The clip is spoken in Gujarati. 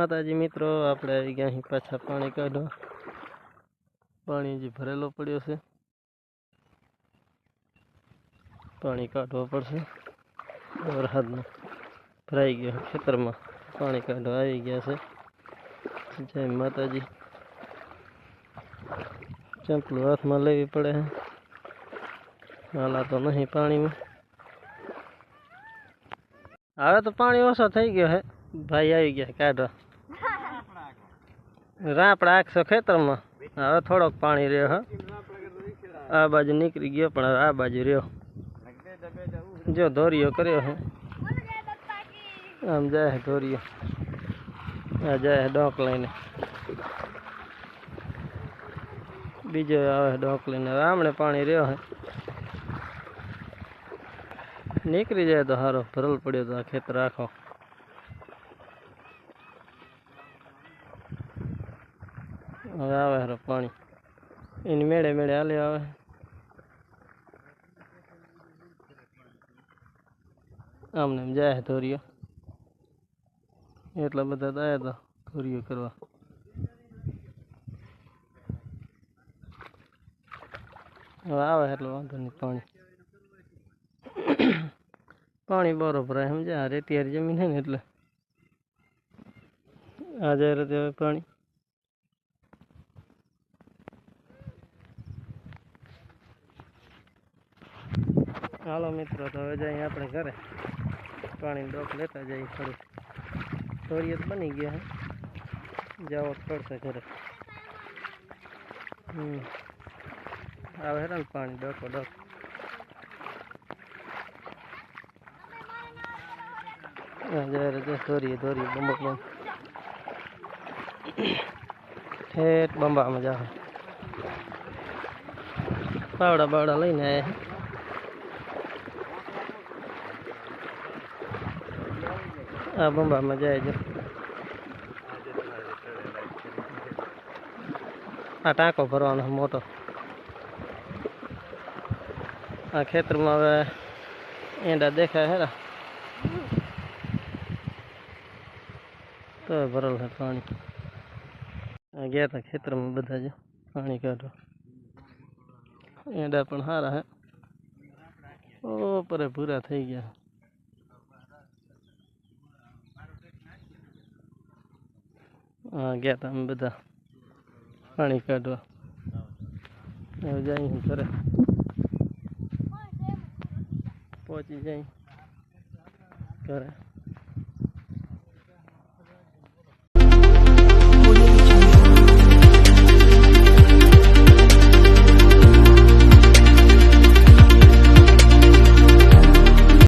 માતાજી મિત્રો, આપણે આવી ગયા અહીં પાછા પાણી કાઢવા. પાણી હજી ભરેલો પડ્યો છે. પાણી કાઢવો પડશે. વરસાદમાં ભરાઈ ગયો ખેતરમાં. પાણી કાઢવા આવી ગયા છે. જય માતાજી. ચંપલું હાથમાં લેવી પડે હાલા તો નહીં પાણીમાં. હવે તો પાણી ઓછો થઈ ગયો હે. ભાઈ આવી ગયા કાઢવા. રાપડા આખશો ખેતરમાં. હવે થોડોક પાણી રહ્યો, હા. આ બાજુ નીકળી ગયો, પણ આ બાજુ રહ્યો. જો ધોરિયો કર્યો હે. આમ જાય ધોરિયો આ જાય ડોક લઈને. બીજો આવે ડોક લઈને. આમણે પાણી રહ્યો હે. નીકળી જાય તો સારો ભરલ પડ્યો તો આ ખેતર આખો. હવે આવે હારો પાણી એની મેળે મેળે હાલે આવે આમને એમ જાય ધોરીઓ એટલા બધા તો આવ્યા હતા ધોરીઓ કરવા હવે આવે એટલે વાંધો નહીં પાણી પાણી બરોબર સમજે આ રેતિયારી જમીન છે ને એટલે આ જાય રીતે હવે પાણી હાલો મિત્રો, તો હવે જઈએ આપણે ઘરે. પાણી ડોક લેતા જઈએ થોડું થોડી બની ગયા જવો પડશે ઘરે. હમ. આવે હેરાન પાણી, ડોકો, ડોક. જ્યારે જે ધોરીએ ઠેઠ બંબામાં જાવ પાવડા બાવડા લઈને આવ્યા આ બંબામાં જાય છે આ ટાંકો ભરવાનો છે મોટો આ ખેતરમાં હવે એંડા દેખાય હેરા તો ભરેલ છે પાણી આ ગયા હતા ખેતરમાં બધા જ પાણી કાઢવા એંડા પણ સારા હે ઓ પરે પૂરા થઈ ગયા હા ગયા હતા અમે બધા. પાણી કાઢવા. હવે જઈ ઘરે. પહોંચી જાય. ઘરે.